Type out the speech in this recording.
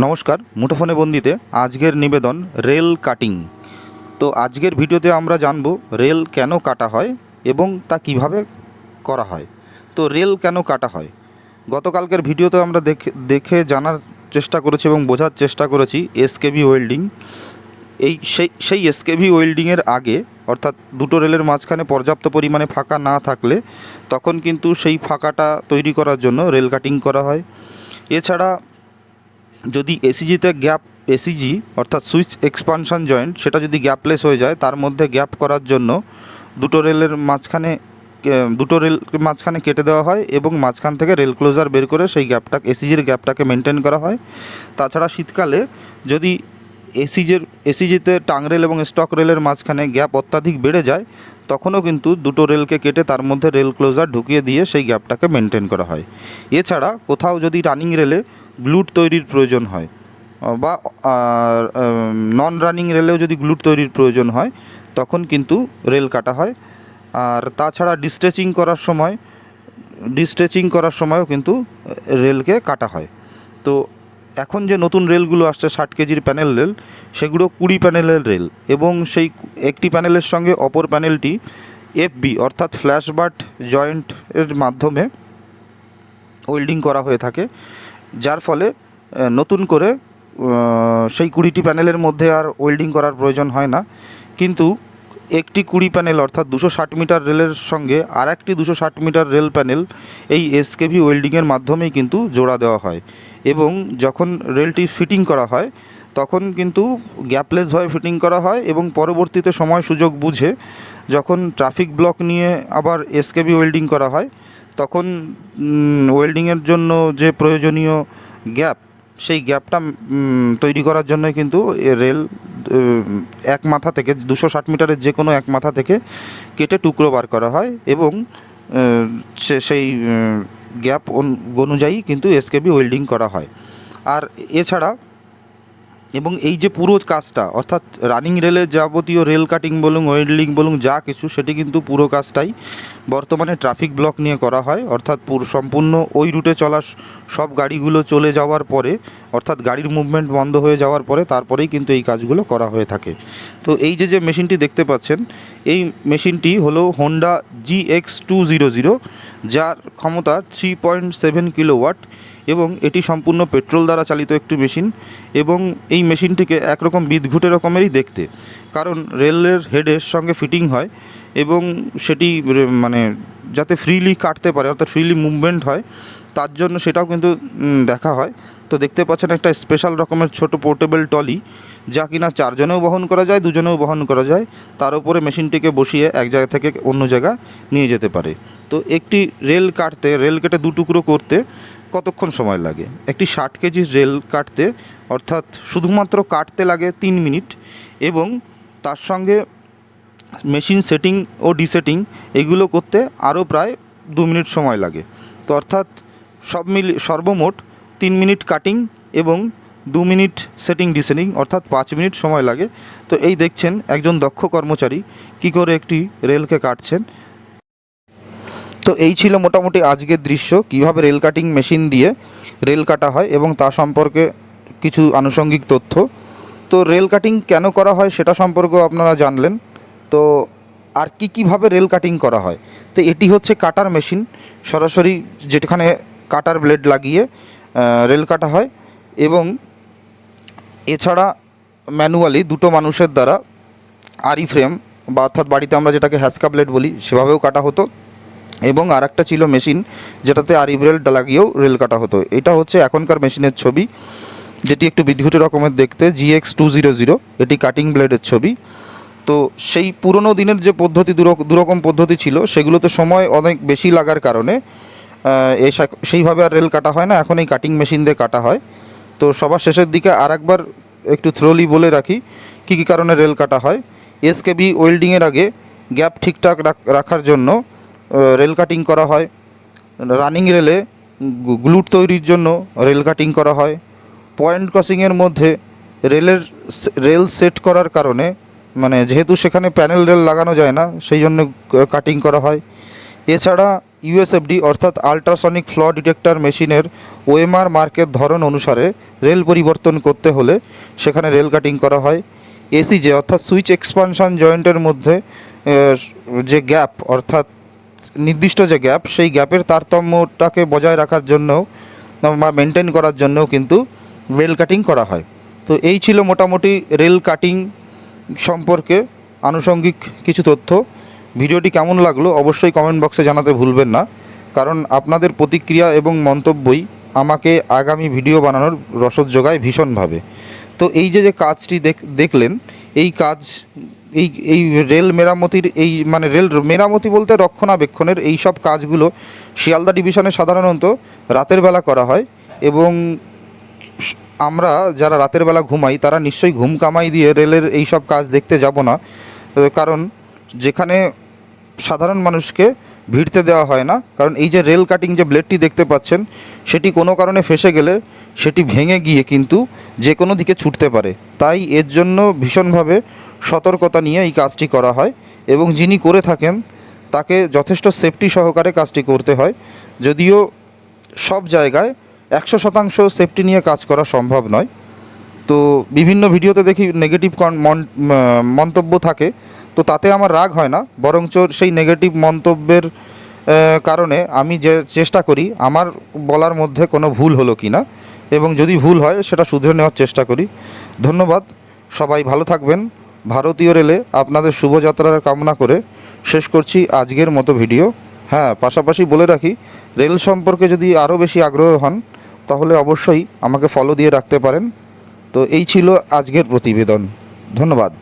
নমস্কার, মুঠোফোনে বন্দিতে আজকের নিবেদন রেল কাটিং। তো আজকের ভিডিওতে আমরা জানব রেল কেন কাটা হয় এবং তা কীভাবে করা হয়। তো রেল কেন কাটা হয়? গতকালকের ভিডিওতে আমরা দেখে দেখে জানার চেষ্টা করেছি এবং বোঝার চেষ্টা করেছি এসকেবি ওয়েল্ডিং এই সেই সেই এসকেভি ওয়েল্ডিংয়ের আগে, অর্থাৎ দুটো রেলের মাঝখানে পর্যাপ্ত পরিমাণে ফাঁকা না থাকলে, তখন কিন্তু সেই ফাঁকাটা তৈরি করার জন্য রেল কাটিং করা হয়। এছাড়া যদি এসিজিতে গ্যাপ এসিজি অর্থাৎ সুইচ এক্সপানশন জয়েন্ট সেটা যদি গ্যাপলেস হয়ে যায়, তার মধ্যে গ্যাপ করার জন্য দুটো রেলের মাঝখানে দুটো রেল মাঝখানে কেটে দেওয়া হয় এবং মাঝখান থেকে রেল ক্লোজার বের করে সেই গ্যাপটা এসিজির গ্যাপটাকে মেনটেন করা হয়। তাছাড়া শীতকালে যদি এসিজের এসিজিতে টাং রেল এবং স্টক রেলের মাঝখানে গ্যাপ অত্যাধিক বেড়ে যায়, তখনও কিন্তু দুটো রেলকে কেটে তার মধ্যে রেল ক্লোজার ঢুকিয়ে দিয়ে সেই গ্যাপটাকে মেনটেন করা হয়। এছাড়া কোথাও যদি রানিং রেলে গ্লুট তৈরির প্রয়োজন হয়। বা নন রানিং রেলেও যদি গ্লুট তৈরির প্রয়োজন হয়, তখন কিন্তু রেল কাটা হয়। আর তাছাড়া ডিস্ট্রেচিং করার সময় ডিস্ট্রেচিং করার সময়ও কিন্তু রেলকে কাটা হয়। তো এখন যে নতুন রেলগুলো আসছে, ষাট কেজির প্যানেল রেল সেগুলো কুড়ি প্যানেলের রেল এবং সেই একটি প্যানেলের সঙ্গে অপর প্যানেলটি এফবি অর্থাৎ ফ্ল্যাশ বাট জয়েন্টের মাধ্যমে ওয়েল্ডিং করা হয়ে থাকে। যার ফলে নতুন করে সেই কুড়িটি প্যানেলের মধ্যে আর ওয়েল্ডিং করার প্রয়োজন হয় না। কিন্তু একটি কুড়ি প্যানেল, অর্থাৎ দুশো ষাট মিটার রেলের সঙ্গে আর একটি দুশো ষাট মিটার রেল প্যানেল, এই এসকেভি ওয়েল্ডিংয়ের মাধ্যমেই কিন্তু জোড়া দেওয়া হয়। এবং যখন রেলটি ফিটিং করা হয়, তখন কিন্তু গ্যাপলেসভাবে ফিটিং করা হয় এবং পরবর্তীতে সময় সুযোগ বুঝে যখন ট্রাফিক ব্লক নিয়ে আবার এসকেবি ওয়েল্ডিং করা হয় তখন ওয়েল্ডিংয়ের জন্য যে প্রয়োজনীয় গ্যাপ সেই গ্যাপটা তৈরি করার জন্য কিন্তু রেল এক মাথা থেকে, দুশো ষাট মিটারের যে কোনো এক মাথা থেকে কেটে টুকরো বার করা হয় এবং সে, সেই গ্যাপ অনুযায়ী কিন্তু এসকেবি ওয়েল্ডিং করা হয়। আর এছাড়া এবং এই যে পুরো কাজটা, অর্থাৎ রানিং রেলের যাবতীয় রেল কাটিং বলুন ওয়েল্ডিং বলুন, যা কিছু, সেটি কিন্তু পুরো কাজটাই বর্তমানে ট্রাফিক ব্লক নিয়ে করা হয়। অর্থাৎ পুরো সম্পূর্ণ ওই রুটে চলা সব গাড়িগুলো চলে যাওয়ার পরে, অর্থাৎ গাড়ির মুভমেন্ট বন্ধ হয়ে যাওয়ার পরে, তারপরেই কিন্তু এই কাজগুলো করা হয়ে থাকে। তো এই যে যে মেশিনটি দেখতে পাচ্ছেন, এই মেশিনটি হলো Honda G X two zero zero যার ক্ষমতা থ্রি পয়েন্ট সেভেন কিলোওয়াট এবং এটি সম্পূর্ণ পেট্রোল দ্বারা চালিত একটি মেশিন এবং এই মেশিনটিকে একরকম বিদঘুটে রকমেরই দেখতে। কারণ রেলের হেডের সঙ্গে ফিটিং হয় এবং সেটি মানে যাতে ফ্রিলি কাটতে পারে, অর্থাৎ ফ্রিলি মুভমেন্ট হয়, তার জন্য সেটাও কিন্তু দেখা হয়। তো দেখতে পাচ্ছেন একটা স্পেশাল রকমের ছোট পোর্টেবল টলি যা কিনা চারজনেও বহন করা যায়, দুজনেও বহন করা যায়। তার উপরে মেশিনটিকে বসিয়ে এক জায়গা থেকে অন্য জায়গা নিয়ে যেতে পারে। তো একটি রেল কাটতে, রেল কেটে দু টুকরো করতে কতক্ষণ সময় লাগে? একটি ষাট কেজি রেল কাটতে, অর্থাৎ শুধুমাত্র কাটতে লাগে তিন মিনিট এবং তার সঙ্গে মেশিন সেটিং ও ডিসেটিং এগুলো করতে আরও প্রায় দু মিনিট সময় লাগে। তো অর্থাৎ সব মিলি, সর্বমোট তিন মিনিট কাটিং এবং দু মিনিট সেটিং ডিসেটিং, অর্থাৎ পাঁচ মিনিট সময় লাগে। তো এই দেখছেন একজন দক্ষ কর্মচারী কি করে একটি রেলকে কাটছেন। তো এই ছিল মোটামুটি আজকের দৃশ্য, কীভাবে রেল কাটিং মেশিন দিয়ে রেল কাটা হয় এবং তা সম্পর্কে কিছু আনুষঙ্গিক তথ্য। তো রেল কাটিং কেন করা হয় সেটা সম্পর্কেও আপনারা জানলেন। তো আর কি কীভাবে রেল কাটিং করা হয়? তো এটি হচ্ছে কাটার মেশিন, সরাসরি যেখানে কাটার ব্লেড লাগিয়ে রেল কাটা হয় এবং এছাড়া ম্যানুয়ালি দুটো মানুষের দ্বারা আরি ফ্রেম বা অর্থাৎ বাড়িতে আমরা যেটাকে হ্যাসকা ব্লেড বলি, সেভাবেও কাটা হতো। এবং আর একটা ছিল মেশিন, যেটাতে আরি ব্লেড লাগিয়েও রেল কাটা হতো। এটা হচ্ছে এখনকার মেশিনের ছবি, যেটি একটু বিদ্যুৎ রকমের দেখতে, জিএক্স টু জিরো জিরো, এটি কাটিং ব্লেডের ছবি। তো সেই পুরনো দিনের যে পদ্ধতি, দুরক- দুরকম পদ্ধতি ছিল, সেগুলোতে সময় অনেক বেশি লাগার কারণে সেইভাবে আর রেল কাটা হয় না, এখন এই কাটিং মেশিন দিয়ে কাটা হয়। তো সবার শেষের দিকে আর একবার একটু থ্রোলি বলে রাখি, কী কী কারণে রেল কাটা হয়। এসকেবি ওয়েল্ডিংয়ের আগে গ্যাপ ঠিকঠাক রাখ- রাখার জন্য রেল কাটিং করা হয়। রানিং রেলে গ্লুট তৈরির জন্য রেল কাটিং করা হয়। পয়েন্ট ক্রসিংয়ের মধ্যে রেলের রেল সেট করার কারণে মানে যেহেতু সেখানে প্যানেল রেল লাগানো যায় না, সেই জন্য কাটিং করা হয়। এছাড়া ইউএসএফডি অর্থাৎ আল্ট্রাসনিক ফ্ল ডিটেক্টর মেশিনের ওএমআর মার্কের ধরন অনুসারে রেল পরিবর্তন করতে হলে সেখানে রেল কাটিং করা হয়। এসিজে অর্থাৎ সুইচ এক্সপানশন জয়েন্টের মধ্যে যে গ্যাপ অর্থাৎ নির্দিষ্ট যে গ্যাপ, সেই গ্যাপের তারতম্যটাকে বজায় রাখার জন্য বা মেনটেন করার জন্যও কিন্তু রেল কাটিং করা হয়। তো এই ছিল মোটামুটি রেল কাটিং সম্পর্কে আনুষঙ্গিক কিছু তথ্য। ভিডিওটি কেমন লাগল অবশ্যই কমেন্ট বক্সে জানাতে ভুলবেন না। কারণ আপনাদের প্রতিক্রিয়া এবং মন্তব্যই আমাকে আগামী ভিডিও বানানোর রসদ যোগায় ভীষণভাবে। তো এই যে যে কাজটি দেখ- দেখলেন, এই কাজ এই এই রেল মেরামতির এই মানে রেল মেরামতি বলতে রক্ষণাবেক্ষণের এই সব কাজগুলো শিয়ালদা ডিভিশনে সাধারণত রাতের বেলা করা হয় এবং আমরা যারা রাতের বেলা ঘুমাই, তারা নিশ্চয়ই ঘুম কামাই দিয়ে রেলের এই সব কাজ দেখতে যাব না। কারণ যেখানে সাধারণ মানুষকে ভিড়তে দেওয়া হয় না, কারণ এই যে রেল কাটিং যে ব্লেডটি দেখতে পাচ্ছেন, সেটি কোনো কারণে ফেসে গেলে সেটি ভেঙে গিয়ে কিন্তু যে কোনো দিকে ছুটতে পারে। তাই এর জন্য ভীষণভাবে সতর্কতা নিয়ে এই কাজটি করা হয় এবং যিনি করে থাকেন, তাকে যথেষ্ট সেফটি সহকারে কাজটি করতে হয়। যদিও সব জায়গায় একশো শতাংশ সেফটি নিয়ে কাজ করা সম্ভব নয়। তো বিভিন্ন ভিডিওতে দেখি নেগেটিভ মন্তব্য থাকে। তো তাতে আমার রাগ হয় না, বরঞ্চ সেই নেগেটিভ মন্তব্যের কারণে আমি যে চেষ্টা করি, আমার বলার মধ্যে কোনো ভুল হলো কি না এবং যদি ভুল হয়, সেটা শুধরে নেওয়ার চেষ্টা করি। ধন্যবাদ, সবাই ভালো থাকবেন। ভারতীয় রেলে আপনাদের শুভযাত্রার কামনা করে শেষ করছি আজকের মতো ভিডিও। হ্যাঁ পাশাপাশি বলে রাখি, রেল সম্পর্কে যদি আরও বেশি আগ্রহ হন, তাহলে অবশ্যই আমাকে ফলো দিয়ে রাখতে পারেন। তো এই ছিল আজকের প্রতিবেদন। ধন্যবাদ।